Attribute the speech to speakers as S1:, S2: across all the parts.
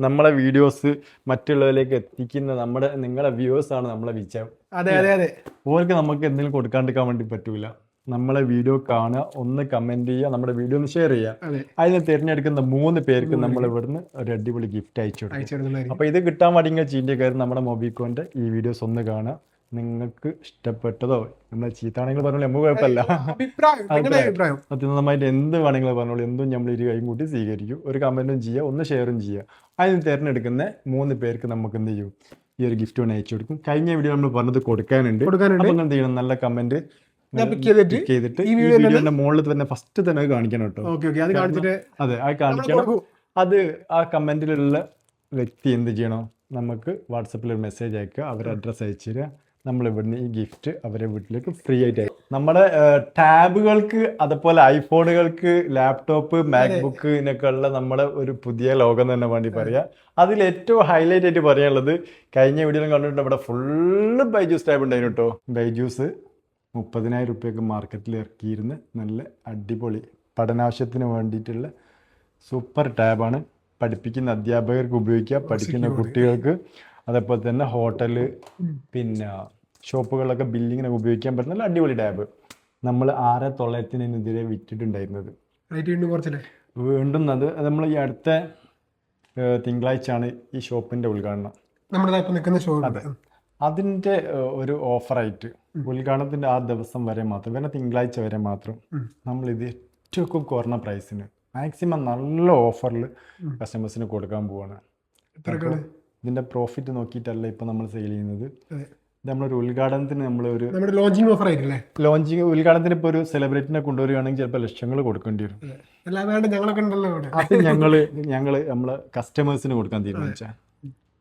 S1: നമ്മളെ വീഡിയോസ് മറ്റുള്ളവരിലേക്ക് എത്തിക്കുന്ന നമ്മുടെ നിങ്ങളെ വ്യൂവേഴ്സ് ആണ് നമ്മളെ വിജയം.
S2: അതെ അതെ അതെ.
S1: ഓർക്ക് നമുക്ക് എന്തെങ്കിലും കൊടുക്കാണ്ടിരിക്കാൻ വേണ്ടി പറ്റൂല. നമ്മളെ വീഡിയോ കാണുക ഒന്ന് കമന്റ് ചെയ്യുക നമ്മുടെ വീഡിയോ ഒന്ന് ഷെയർ ചെയ്യുക.
S2: അതെ.
S1: അതിന് തിരഞ്ഞെടുക്കുന്ന മൂന്ന് പേർക്ക് നമ്മൾ ഇവിടുന്ന് ഒരു അടിപൊളി ഗിഫ്റ്റ് അയച്ചു കൊടുക്കും. അപ്പൊ ഇത് കിട്ടാൻ വേണ്ടി ചീന്റെ കാര്യം നമ്മുടെ മൊബിക്കോന്റെ ഈ വീഡിയോസ് ഒന്ന് കാണുക. നിങ്ങൾക്ക് ഇഷ്ടപ്പെട്ടതോ? നമ്മൾ ചീത്താണെങ്കിൽ പറഞ്ഞോളൂ നമുക്ക് കുഴപ്പമില്ല.
S2: അഭിപ്രായം
S1: സത്യസന്ധമായിട്ട് എന്ത് വേണമെങ്കിലും പറഞ്ഞോളൂ എന്തും നമ്മൾ ഇരു കൈയും കൂട്ടി സ്വീകരിക്കും. ഒരു കമന്റും ചെയ്യുക ഒന്ന് ഷെയറും ചെയ്യുക അതിന് തിരഞ്ഞെടുക്കുന്ന മൂന്ന് പേർക്ക് നമുക്ക് എന്ത് ചെയ്യും? ഈ ഒരു ഗിഫ്റ്റ് ഒന്ന് അയച്ചു കൊടുക്കും. കഴിഞ്ഞ വീഡിയോ നമ്മൾ പറഞ്ഞത് കൊടുക്കാനുണ്ട്.
S2: കൊടുക്കാനുണ്ട്.
S1: എന്ത് ചെയ്യണം? നല്ല കമന്റ്
S2: ചെയ്തിട്ട് ഈ
S1: വീഡിയോന്റെ മുകളിൽ തന്നെ ഫസ്റ്റ് തന്നെ കാണിക്കണം കേട്ടോ.
S2: അത്
S1: അതെ കാണിക്കണം. അത് ആ കമന്റിലുള്ള വ്യക്തി എന്ത് ചെയ്യണം? നമുക്ക് വാട്സപ്പിൽ ഒരു മെസ്സേജ് അയക്കുക. അവരുടെ അഡ്രസ്സ് അയച്ചു തരിക. നമ്മൾ ഇവിടുന്ന് ഈ ഗിഫ്റ്റ് അവരെ വീട്ടിലേക്ക് ഫ്രീ ആയിട്ട് ആയി നമ്മുടെ ടാബുകൾക്ക് അതുപോലെ ഐഫോണുകൾക്ക് ലാപ്ടോപ്പ് മാക്ബുക്ക് ഇതിനൊക്കെ ഉള്ള നമ്മുടെ ഒരു പുതിയ ലോകം തന്നെ വേണ്ടി പറയാം. അതിൽ ഏറ്റവും ഹൈലൈറ്റ് ആയിട്ട് പറയാനുള്ളത് കഴിഞ്ഞ വീഡിയോ കണ്ടിട്ടുണ്ട് ഇവിടെ ഫുള്ള് ബൈജൂസ് ടാബ് ഉണ്ടായിരുന്നു കേട്ടോ. ബൈജൂസ് മുപ്പതിനായിരം റുപ്യക്ക് മാർക്കറ്റിൽ ഇറക്കിയിരുന്ന നല്ല അടിപൊളി പഠനാവശ്യത്തിന് വേണ്ടിയിട്ടുള്ള സൂപ്പർ ടാബാണ് പഠിപ്പിക്കുന്ന അധ്യാപകർക്ക് ഉപയോഗിക്കുക പഠിക്കുന്ന കുട്ടികൾക്ക്. അതേപോലെ തന്നെ ഹോട്ടൽ പിന്നെ ഷോപ്പുകളിലൊക്കെ ബില്ലിങ്ങിനൊക്കെ ഉപയോഗിക്കാൻ പറ്റുന്ന നല്ല അടിപൊളി ടാബ്. നമ്മൾ ആറ് തൊള്ളായിരത്തിനെതിരെ വിറ്റിട്ടുണ്ടായിരുന്നത്.
S2: വീണ്ടും
S1: അത് നമ്മൾ ഈ അടുത്ത തിങ്കളാഴ്ചയാണ് ഈ ഷോപ്പിന്റെ ഉദ്ഘാടനം. അതിന്റെ ഏഹ്, ഒരു ഓഫറായിട്ട് ഉദ്ഘാടനത്തിന്റെ ആ ദിവസം വരെ മാത്രം പിന്നെ തിങ്കളാഴ്ച വരെ മാത്രം
S2: നമ്മൾ
S1: നമ്മളിത് ഏറ്റവും കുറഞ്ഞ പ്രൈസിന് മാക്സിമം നല്ല ഓഫറിൽ കസ്റ്റമേഴ്സിന് കൊടുക്കാൻ പോവാണ്. ഇതിന്റെ പ്രോഫിറ്റ് നോക്കിയിട്ടല്ല ഇപ്പൊ നമ്മൾ സെയിൽ ചെയ്യുന്നത്. നമ്മളൊരു ഉദ്ഘാടനത്തിന് നമ്മൾ ഒരു
S2: നമ്മുടെ ലോഞ്ചിങ് ഓഫർ ആയിരിക്കും അല്ലേ
S1: ലോഞ്ചിങ് ഉദ്ഘാടനത്തിന് ഇപ്പോൾ ഒരു സെലിബ്രിറ്റിനെ കൊണ്ടുവരികയാണെങ്കിൽ ചിലപ്പോൾ ലക്ഷങ്ങൾ കൊടുക്കേണ്ടി വരും. അത്. ഞങ്ങൾ ഞങ്ങൾ നമ്മളെ കസ്റ്റമേഴ്സിന് കൊടുക്കാൻ തീരുമാനിച്ച.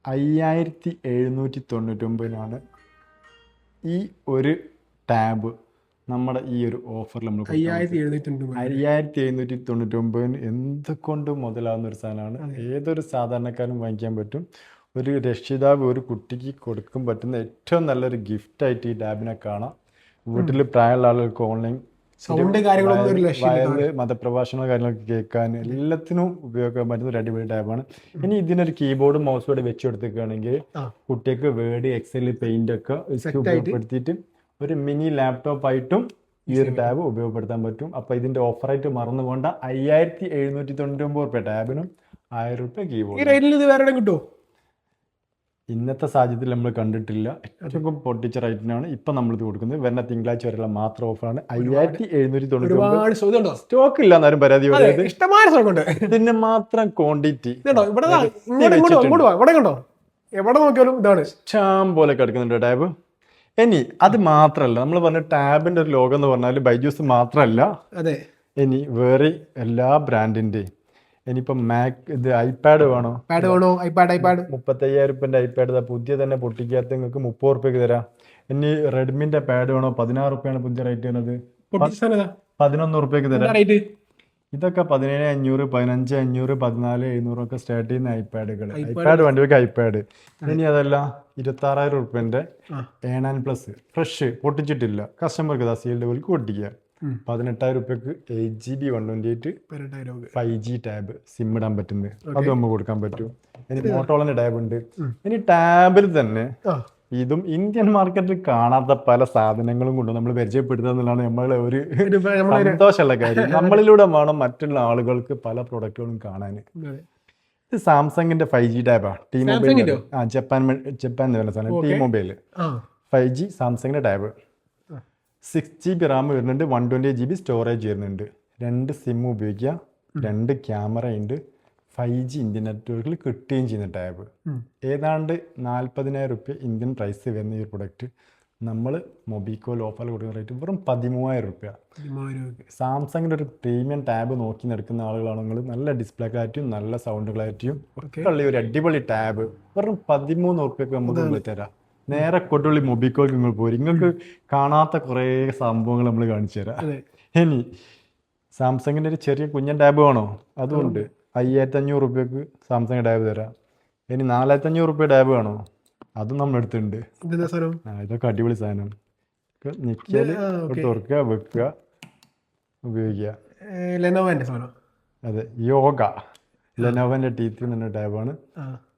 S1: അയ്യായിരത്തി എഴുന്നൂറ്റി തൊണ്ണൂറ്റൊമ്പതിനാണ് ഈ ഒരു ടാബ് നമ്മുടെ ഈ ഒരു ഓഫറിൽ നമ്മൾ
S2: അയ്യായിരത്തി എഴുന്നൂറ്റി
S1: തൊണ്ണൂറ്റി ഒമ്പതിന് എന്തുകൊണ്ടും മുതലാവുന്ന ഒരു സാധനമാണ്. ഏതൊരു സാധാരണക്കാരനും വാങ്ങിക്കാൻ പറ്റും. ഒരു രക്ഷിതാവ് ഒരു കുട്ടിക്ക് കൊടുക്കാൻ പറ്റുന്ന ഏറ്റവും നല്ലൊരു ഗിഫ്റ്റായിട്ട് ഈ ടാബിനെ കാണാം. വീട്ടിൽ പ്രായമുള്ള ആളുകൾക്ക് ഓൺലൈൻ മതപ്രഭാഷണ കാര്യങ്ങളൊക്കെ കേൾക്കാൻ എല്ലാത്തിനും ഉപയോഗിക്കാൻ പറ്റുന്ന ഒരു അടിപൊളി ടാബാണ് ഇനി ഇതിനൊരു കീബോർഡും മൗസും കൂടെ വെച്ച് കൊടുത്തേക്കുകയാണെങ്കിൽ കുട്ടികൾക്ക് വേർഡ് എക്സൽ പെയിന്റ് ഒക്കെ ഉപയോഗപ്പെടുത്തിയിട്ട് ഒരു മിനി ലാപ്ടോപ്പ് ആയിട്ടും ഈ ഒരു ടാബ് ഉപയോഗപ്പെടുത്താൻ പറ്റും. അപ്പൊ ഇതിന്റെ ഓഫറായിട്ട് മറന്നുകൊണ്ട് അയ്യായിരത്തി എഴുന്നൂറ്റി തൊണ്ണൂറ്റി ഒമ്പത് റുപ്യ ടാബിനും ആയിരം റുപ്യ കീബോർഡ്
S2: കിട്ടുമോ
S1: ഇന്നത്തെ സാഹചര്യത്തിൽ നമ്മൾ കണ്ടിട്ടില്ല. ഏറ്റവും പൊട്ടിച്ച റേറ്റിനാണ് ഇപ്പം നമ്മൾ ഇത് കൊടുക്കുന്നത്. വരുന്ന തിങ്കളാഴ്ച വരെയുള്ള മാത്രം ഓഫറാണ്. അയ്യായിരത്തി എഴുന്നൂറ്റി തൊണ്ണൂറ്റി സ്റ്റോക്ക് ഇല്ല എന്നാലും പരാതി
S2: ഇഷ്ടമായ
S1: ഇതിന് മാത്രം ക്വാണ്ടിറ്റി.
S2: എവിടെ നോക്കിയാലും ഇതാണ്.
S1: ഇഷ്ടം പോലെ കിടക്കുന്നുണ്ട് ടാബ്. ഇനി അത് മാത്രമല്ല നമ്മൾ പറഞ്ഞ ടാബിന്റെ ഒരു ലോകം എന്ന് പറഞ്ഞാൽ ബൈജൂസ് മാത്രമല്ല
S2: അതെ.
S1: ഇനി വേറെ എല്ലാ ബ്രാൻഡിന്റെയും ഇനിയിപ്പം മാക് ഇത് ഐപാഡ് വേണോ?
S2: പാഡ് വേണോ? ഐപാഡ് ഐപാഡ്
S1: മുപ്പത്തയ്യായിരം റുപ്യന്റെ ഐപാഡ് പുതിയ തന്നെ പൊട്ടിക്കാത്ത നിങ്ങൾക്ക് മുപ്പത് റുപ്യക്ക് തരാം. ഇനി റെഡ്മിന്റെ പാഡ് വേണോ? പതിനാറ് റുപ്യാണ് പുതിയ റേറ്റ് വരുന്നത്. പതിനൊന്ന് റുപ്യക്ക് തരാം. ഇതൊക്കെ പതിനേഴ് അഞ്ഞൂറ് പതിനഞ്ച് അഞ്ഞൂറ് പതിനാല് എഴുന്നൂറ് ഒക്കെ സ്റ്റാർട്ട് ചെയ്യുന്ന ഐപാഡുകൾ. ഐപാഡ് വണ്ടികൾക്ക് ഐപാഡ് ഇനി അതല്ല ഇരുപത്തി ആറായിരം റുപ്യന്റെ. എ നയൻ പ്ലസ് ഫ്രഷ് പൊട്ടിച്ചിട്ടില്ല. കസ്റ്റമർക്ക് ദാ സീൽഡ് വിൽക്ക് പൊട്ടിക്കുക. പതിനെട്ടായിരം റുപ്യക്ക് eight G B one twenty eight five G tab SIM ഇടാൻ പറ്റുന്നത് അത് നമുക്ക് കൊടുക്കാൻ പറ്റും. ഇനി മോട്ടോളന്റെ ടാബ് ഉണ്ട്. ഇനി ടാബിൽ തന്നെ ഇതും ഇന്ത്യൻ മാർക്കറ്റിൽ കാണാത്ത പല സാധനങ്ങളും കൊണ്ട് നമ്മൾ പരിചയപ്പെടുത്തുക എന്നുള്ളതാണ് നമ്മളെ ഒരു സന്തോഷമുള്ള കാര്യം. നമ്മളിലൂടെ വേണം മറ്റുള്ള ആളുകൾക്ക് പല പ്രൊഡക്റ്റുകളും കാണാൻ. ഇത് സാംസങ്ങിന്റെ ഫൈവ് ജി ടാബാ ടി മൊബൈൽ ആ ജപ്പാൻ ജപ്പാൻ എന്ന് പറയുന്ന സാധനം. ടി മൊബൈൽ ഫൈവ് ജി സാംസങ്ങിന്റെ tab. Six G B RAM വരുന്നുണ്ട് one twenty G B storage വരുന്നുണ്ട്. രണ്ട് സിം ഉപയോഗിക്കുക രണ്ട് ക്യാമറ ഉണ്ട്. ഫൈവ് ജി ഇന്ത്യൻ നെറ്റ്വർക്കിൽ കിട്ടുകയും ചെയ്യുന്ന ടാബ് ഏതാണ്ട് നാൽപ്പതിനായിരം റുപ്യ ഇന്ത്യൻ പ്രൈസ് വരുന്ന ഈ പ്രൊഡക്റ്റ് നമ്മൾ മൊബിക്കോ ഓഫറിൽ കൊടുക്കുന്ന റേറ്റ് വെറും പതിമൂവായിരം റുപ്യ. സാംസങ്ങിന്റെ ഒരു പ്രീമിയം ടാബ് നോക്കി നടക്കുന്ന ആളുകളാണെങ്കിൽ നല്ല ഡിസ്പ്ലേ ക്ലാരിറ്റിയും നല്ല സൗണ്ട് ക്ലാരിറ്റിയും ഒക്കെ ഉള്ള ഒരു അടിപൊളി ടാബ് വെറും പതിമൂന്ന് റുപ്യക്ക് നമുക്ക് തരാം. നേരെ കൊണ്ടുള്ളി മൊബിക്കോക്ക് നിങ്ങൾ പോരും. നിങ്ങൾക്ക് കാണാത്ത കുറേ സംഭവങ്ങൾ നമ്മൾ കാണിച്ചു തരാം. ഇനി സാംസങ്ങിന്റെ ഒരു ചെറിയ കുഞ്ഞൻ ടാബ് വേണോ? അതുകൊണ്ട് അയ്യായിരത്തി അഞ്ഞൂറ് റുപ്യക്ക് സാംസങ് ടാബ് തരാം. ഇനി നാലായിരത്തി അഞ്ഞൂറ് റുപ്യ ടാബ് വേണോ? അതും
S2: നമ്മൾ
S1: എടുത്തിട്ടുണ്ട്. ഇതൊക്കെ അടിപൊളി സാധനം. ഞെക്കിയാൽ. തുറക്കുക വെക്കുക ഉപയോഗിക്കുക. അതെ യോഗ. ലെനോവന്റെ ടി ത്രീ എന്ന ടാബാണ്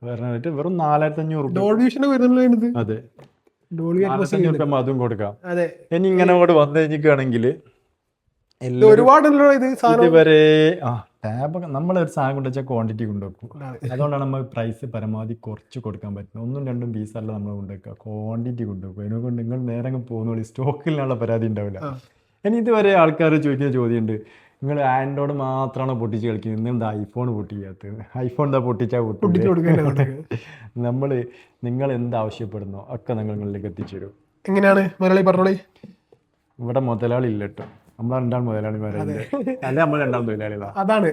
S1: പറഞ്ഞിട്ട് വെറും നാലായിരത്തി അഞ്ഞൂറ് രൂപ
S2: ഡോൾ വിഷൻ വരുന്നുള്ളൂ ഇതിനകത്ത്
S1: അതെ. അതും കൊടുക്കാം. ഇനി ഇങ്ങനെ കൂടെ വന്നു കഴിഞ്ഞിരിക്കുകയാണെങ്കിൽ
S2: സാധനം.
S1: ഇതുവരെ ആ ടാബ് നമ്മൾ ഒരു സാധനം കൊണ്ടുവച്ചാൽ ക്വാണ്ടിറ്റി കൊണ്ടുവെക്കും.
S2: അതെ.
S1: അതുകൊണ്ടാണ് നമ്മൾ പ്രൈസ് പരമാവധി കുറച്ച് കൊടുക്കാൻ പറ്റുന്നത്. ഒന്നും രണ്ടും പീസ് അല്ല നമ്മൾ കൊണ്ടുവെക്കുക. ക്വാണ്ടിറ്റി കൊണ്ടുവെക്കും. അതിനെ കൊണ്ട് നിങ്ങൾ നേരെ പോകുന്ന പോകുന്നുള്ളൂ സ്റ്റോക്കിലുള്ള പരാതി ഉണ്ടാവില്ല. ഇനി ഇതുവരെ ആൾക്കാർ ചോദിക്കുന്ന ചോദ്യമുണ്ട്. നിങ്ങൾ ആൻഡ്രോയിഡ് മാത്രമാണ് പൊട്ടിച്ച് കളിക്കുന്നത്. ഇന്ന് എന്താ ഐഫോൺ പൊട്ടിക്കാത്തത്? ഐഫോൺ എന്താ പൊട്ടിച്ചാൽ
S2: പൊട്ടിച്ച്
S1: നമ്മൾ നിങ്ങൾ എന്ത് ആവശ്യപ്പെടുന്നോ ഒക്കെ നിങ്ങളിലേക്ക് എത്തിച്ചു തരും.
S2: എങ്ങനെയാണ്? മലയാളി പറഞ്ഞോളി.
S1: ഇവിടെ മുതലാളി ഇല്ല കേട്ടോ. നമ്മൾ രണ്ടാം മുതലാളിമാരല്ലേ അല്ല നമ്മൾ രണ്ടാം തൊഴിലാളികളാണ്
S2: അതാണ്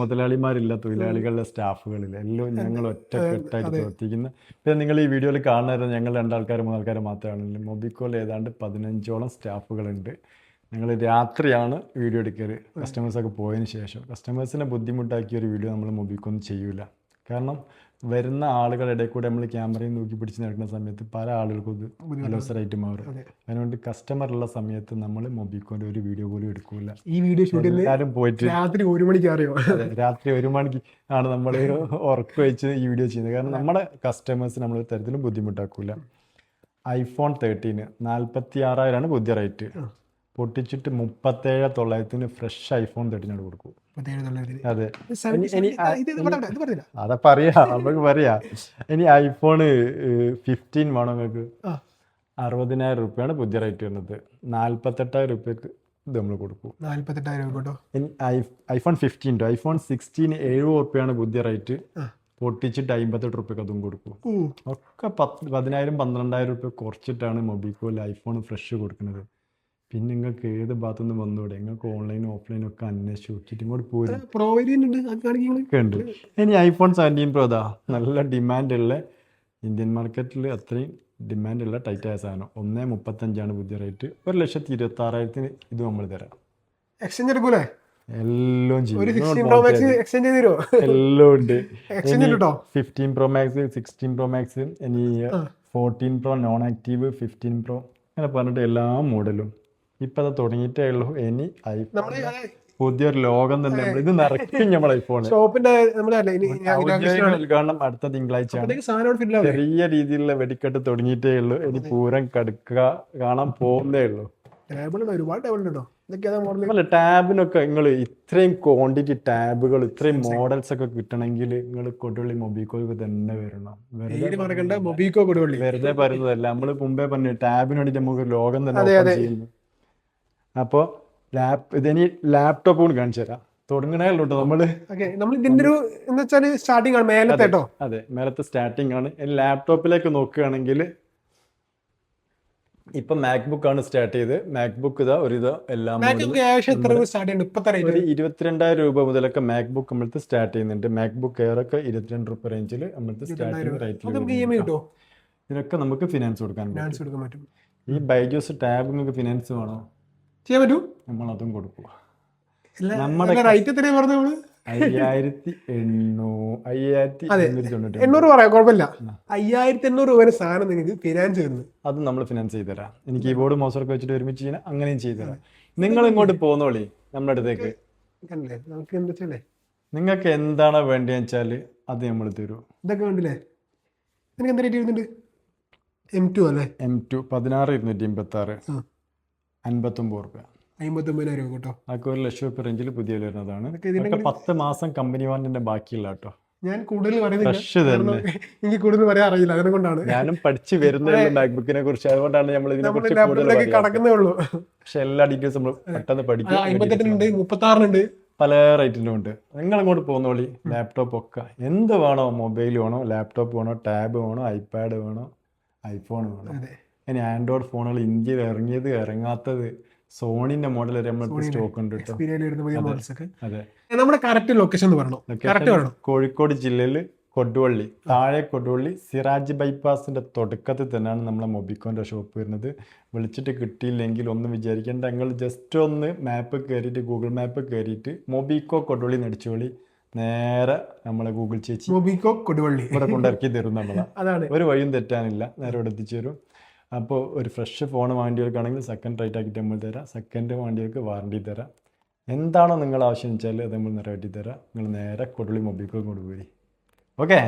S1: മുതലാളിമാരില്ല തൊഴിലാളികളുടെ സ്റ്റാഫുകളില്ല എല്ലാം ഞങ്ങൾ ഒറ്റക്കെട്ടായിട്ട് പ്രവർത്തിക്കുന്ന. പിന്നെ നിങ്ങൾ ഈ വീഡിയോയിൽ കാണുന്നത് ഞങ്ങൾ രണ്ടാൾക്കാർ മൂന്നാൾക്കാർ മാത്രമാണ് മൊബിക്കോൽ ഏതാണ്ട് പതിനഞ്ചോളം സ്റ്റാഫുകളുണ്ട്. ഞങ്ങൾ രാത്രിയാണ് വീഡിയോ എടുക്കൽ. കസ്റ്റമേഴ്സൊക്കെ പോയതിന് ശേഷം. കസ്റ്റമേഴ്സിനെ ബുദ്ധിമുട്ടാക്കിയ ഒരു വീഡിയോ നമ്മൾ മൊബിക്കൊന്നും ചെയ്യൂല. കാരണം വരുന്ന ആളുകളുടെ ഇടയിൽ കൂടെ നമ്മൾ ക്യാമറയും നോക്കി പിടിച്ച് നടക്കുന്ന സമയത്ത് പല ആളുകൾക്കും ഇത് അലോസറായിട്ട് മാറും.
S2: അതിനുകൊണ്ട്
S1: അതുകൊണ്ട് കസ്റ്റമർ ഉള്ള സമയത്ത് നമ്മൾ മൊബിക്കോന്റെ ഒരു വീഡിയോ പോലും എടുക്കൂല.
S2: ഈ വീഡിയോ ഷൂട്ട് ചെയ്യുന്നത്
S1: എല്ലാവരും പോയിട്ട്
S2: രാത്രി ഒരു മണിക്ക് അറിയോ?
S1: രാത്രി ഒരു മണിക്ക് ആണ് നമ്മൾ ഉറക്ക വെച്ച് ഈ വീഡിയോ ചെയ്യുന്നത്. കാരണം നമ്മുടെ കസ്റ്റമേഴ്സ് നമ്മൾ തരത്തിലും ബുദ്ധിമുട്ടാക്കൂല. ഐഫോൺ തേർട്ടീന് നാൽപ്പത്തി ആറായിരമാണ് പുതിയ റേറ്റ് പൊട്ടിച്ചിട്ട് മുപ്പത്തേഴ് തൊള്ളായിരത്തിന് ഫ്രഷ് ഐഫോൺ തെട്ടിഞ്ഞോട് കൊടുക്കും. അതെ. അതാ പറയാ നമുക്ക് പറയാ. ഇനി ഐഫോണ് ഫിഫ്റ്റീൻ വേണോ നിങ്ങൾക്ക്? അറുപതിനായിരം റുപ്യാണ് പുതിയ റേറ്റ് വരുന്നത്. നാല്പത്തെട്ടായിരം റുപ്യക്ക് ഇത് നമ്മൾ കൊടുക്കും.
S2: നാല്പത്തെട്ടായിരം രൂപ കേട്ടോ
S1: ഇനി iPhone fifteen to iPhone sixteen എഴുപത് റുപ്യാണ് പുതിയ റേറ്റ് പൊട്ടിച്ചിട്ട് അമ്പത്തെട്ട് റുപ്യക്ക് അതും കൊടുക്കും. ഒക്കെ പത്ത് പതിനായിരം പന്ത്രണ്ടായിരം റുപ്യ കുറച്ചിട്ടാണ് മൊബിക്കോയിൽ ഐഫോൺ ഫ്രഷ് കൊടുക്കുന്നത്. പിന്നെ നിങ്ങൾക്ക് ഏത് ഭാഗത്തുനിന്ന് വന്നൂടെ? നിങ്ങൾക്ക് ഓൺലൈൻ ഓഫ്ലൈൻ ഒക്കെ അന്വേഷിച്ച് നോക്കിയിട്ട് ഇങ്ങോട്ട് പോരും.
S2: പ്രൊവൈഡ് ചെയ്യുന്നുണ്ട്. ഉണ്ട്.
S1: ഇനി ഐഫോൺ സെവന്റീൻ പ്രോ അതാ നല്ല ഡിമാൻഡുള്ള ഇന്ത്യൻ മാർക്കറ്റിൽ അത്രയും ഡിമാൻഡുള്ള ടൈറ്റായ സാധനം. ഒന്നേ മുപ്പത്തഞ്ചാണ് പുതിയ റേറ്റ് ഒരു ലക്ഷത്തി ഇരുപത്തി ആറായിരത്തിന് ഇത് നമ്മൾ തരാം.
S2: എക്സ്ചേഞ്ച് എടുക്കൂലേ?
S1: എല്ലാം എല്ലാം ഉണ്ട്. Fifteen pro max sixteen pro max ഇനി fourteen pro non active fifteen pro അങ്ങനെ പറഞ്ഞിട്ട് എല്ലാ മോഡലും ഇപ്പം അത് തുടങ്ങിയിട്ടേ ഉള്ളൂ. ഇനി
S2: ഐഫോൺ
S1: പുതിയൊരു ലോകം തന്നെ ഇത് നിറയ്ക്കും നമ്മുടെ ഐഫോൺ
S2: ഷോപ്പിന്റെ
S1: ഉദ്ഘാടനം അടുത്ത
S2: തിങ്കളാഴ്ച
S1: ചെറിയ രീതിയിലുള്ള വെടിക്കെട്ട് തുടങ്ങിയിട്ടേ ഉള്ളൂ. ഇനി പൂരം കടുക്കുക കാണാൻ പോകുന്നേ ഉള്ളൂ.
S2: ഒരുപാട്
S1: ടാബിനൊക്കെ നിങ്ങൾ ഇത്രയും ക്വാണ്ടിറ്റി ടാബുകൾ ഇത്രയും മോഡൽസ് ഒക്കെ കിട്ടണമെങ്കിൽ നിങ്ങൾ കൊടുവള്ളി മൊബിക്കോക്ക് തന്നെ വരണം. വെറുതെ
S2: മൊബീക്കോ കൊടുവള്ളി.
S1: വെറുതെ പറയുന്നതല്ല. നമ്മൾ മുമ്പേ പറഞ്ഞു ടാബിന് വേണ്ടി നമുക്ക് ലോകം തന്നെ ചെയ്യുന്നു. അപ്പോൾ ലാപ്പ് ഇതിനി ലാപ്ടോപ്പ് കൊണ്ട് കാണിച്ചു തരാം. തുടങ്ങണേ
S2: നമ്മൾ നമ്മൾ ഇതിന്റെ ഒരു എന്താ വെച്ചാൽ സ്റ്റാർട്ടിംഗ് ആണ് മേലത്തെ കേട്ടോ?
S1: അതെ മേലത്തെ സ്റ്റാർട്ടിംഗ് ആണ്. ലാപ്ടോപ്പിലേക്ക് നോക്കുകയാണെങ്കിൽ ഇപ്പൊ മാക്ബുക്ക് ആണ് സ്റ്റാർട്ട് ചെയ്ത്. മാക്ബുക്ക് ഇതാ ഒരു ഇതാ എല്ലാം
S2: സ്റ്റാർട്ട്
S1: ഇരുപത്തിരണ്ടായിരം രൂപ മുതലൊക്കെ മാക്ബുക്ക് നമ്മൾ സ്റ്റാർട്ട് ചെയ്യുന്നുണ്ട്. മാക്ബുക്ക് എയർ ഒക്കെ ഇരുപത്തിരണ്ട് രൂപ. റേഞ്ചിൽ റേറ്റിൽ
S2: കിട്ടുമോ
S1: ഇതിനൊക്കെ നമുക്ക് ഫിനാൻസ് കൊടുക്കാൻ പറ്റും.
S2: ഫിനാൻസ് കൊടുക്കാൻ പറ്റും.
S1: ഈ ബൈജൂസ് ടാബ് നിങ്ങൾക്ക് ഫിനാൻസ് വേണോ?
S2: ചെയ്യാൻ പറ്റൂ?
S1: നമ്മൾ അതും കൊടുക്കുക
S2: നമ്മുടെ പറഞ്ഞു നമ്മൾ.
S1: അയ്യായിരത്തി എണ്ണൂ അയ്യായിരത്തി
S2: അതെ.
S1: എണ്ണൂറ്റി തൊണ്ണൂറ്റി
S2: എണ്ണൂറ് പറയാം കുഴപ്പമില്ല. അയ്യായിരത്തി എണ്ണൂറ് രൂപയുടെ സാധനം നിങ്ങൾക്ക് ഫിനാൻസ് വരുന്നത്
S1: അത് നമ്മൾ ഫിനാൻസ് ചെയ്ത് തരാം എനിക്ക് ബോർഡ് മൗസറൊക്കെ വെച്ചിട്ട് ഒരുമിച്ച് ചെയ്യാൻ അങ്ങനെയും ചെയ്തു തരാം നിങ്ങൾ ഇങ്ങോട്ട് പോന്നോളി നമ്മുടെ അടുത്തേക്ക്.
S2: കണ്ടില്ലേ? നമുക്ക് എന്താ
S1: നിങ്ങൾക്ക് എന്താണോ വേണ്ടതെന്ന് വെച്ചാൽ അത് നമ്മൾ തരും.
S2: ഇതൊക്കെ കണ്ടില്ലേ? നിനക്ക് എന്താ റേറ്റ് വരുന്നുണ്ട് എം ടു അല്ലേ?
S1: എം ടു പതിനാറ് ഇരുന്നൂറ്റി എൺപത്തി ആറ്. അൻപത്തൊമ്പത് റുപ്യ.
S2: അമ്പത്തൊമ്പതിനായിരം രൂപ കേട്ടോ.
S1: അതൊക്കെ ഒരു ലക്ഷം റുപ്യ റേഞ്ചിൽ പുതിയ വരുന്നതാണ്.
S2: അതൊക്കെ
S1: പത്ത് മാസം കമ്പനി വാറന്റിന്റെ ബാക്കിയില്ല കേട്ടോ.
S2: ഞാൻ കൂടുതൽ പറയുന്നില്ല. എനിക്ക് കൂടുതൽ പറയാൻ അറിയില്ല. അതിനെ കൊണ്ടാണ്.
S1: ഞാനും പഠിച്ചു വരുന്നേ മാക്ബുക്കിനെ കുറിച്ച്. അതുകൊണ്ടാണ് നമ്മൾ ഇതിനെ കുറിച്ച്.
S2: കടക്കുന്നേ ഉള്ളൂ.
S1: പക്ഷെ എല്ലാ ഡീറ്റെയിൽസ് നമ്മൾ പെട്ടെന്ന് പഠിക്കും
S2: അമ്പത്തെട്ടിനുണ്ട് മുപ്പത്തി ആറിനുണ്ട്
S1: പല റേറ്റിനും ഉണ്ട്. നിങ്ങൾ അങ്ങോട്ട് പോകുന്നോളി ലാപ്ടോപ്പ് ഒക്കെ. എന്ത് വേണോ മൊബൈൽ വേണോ ലാപ്ടോപ്പ് വേണോ ടാബ് വേണോ ഐപാഡ് വേണോ ഐഫോൺ വേണോ. ഇനി ആൻഡ്രോയിഡ് ഫോണുകൾ ഇന്ത്യയിൽ ഇറങ്ങിയത് ഇറങ്ങാത്തത് സോണിന്റെ മോഡൽ വരെ സ്റ്റോക്ക് ഉണ്ട്
S2: നമ്മുടെ കറക്റ്റ് ലൊക്കേഷൻ പറയണം.
S1: കോഴിക്കോട് ജില്ലയിൽ കൊടുവള്ളി താഴെ കൊടുവള്ളി സിറാജ് ബൈപ്പാസിന്റെ തുടക്കത്തിൽ തന്നെയാണ് നമ്മളെ മൊബിക്കോന്റെ ഷോപ്പ് വരുന്നത്. വിളിച്ചിട്ട് കിട്ടിയില്ലെങ്കിൽ ഒന്നും വിചാരിക്കേണ്ട. ഞങ്ങൾ ജസ്റ്റ് ഒന്ന് മാപ്പ് കയറിയിട്ട് ഗൂഗിൾ മാപ്പ് കയറിയിട്ട് മൊബിക്കോ കൊടുവള്ളി നടിച്ചോളി. നേരെ നമ്മളെ ഗൂഗിൾ ചേച്ചി
S2: മൊബിക്കോ കൊടുവള്ളി.
S1: ഇവിടെ കൊണ്ടിറക്കി തരും നമ്മളെ.
S2: അതാണ്.
S1: ഒരു വഴിയും തെറ്റാനില്ല. നേരെ ഇവിടെ എത്തിച്ചു തരും. അപ്പോൾ ഒരു ഫ്രഷ് ഫോൺ വേണ്ടിയവർക്കാണെങ്കിൽ സെക്കൻഡ് റേറ്റ് ആക്കിയിട്ട് നമ്മൾ തരാം. സെക്കൻഡ് വേണ്ടിയവർക്ക് വാറണ്ടി തരാം. എന്താണോ നിങ്ങൾ ആവശ്യം വെച്ചാൽ അത് നമ്മൾ നിറവേറ്റി തരാം. നിങ്ങൾ നേരെ കൊടുളി മൊബൈൽ കൊണ്ട് പോയി ഓക്കെ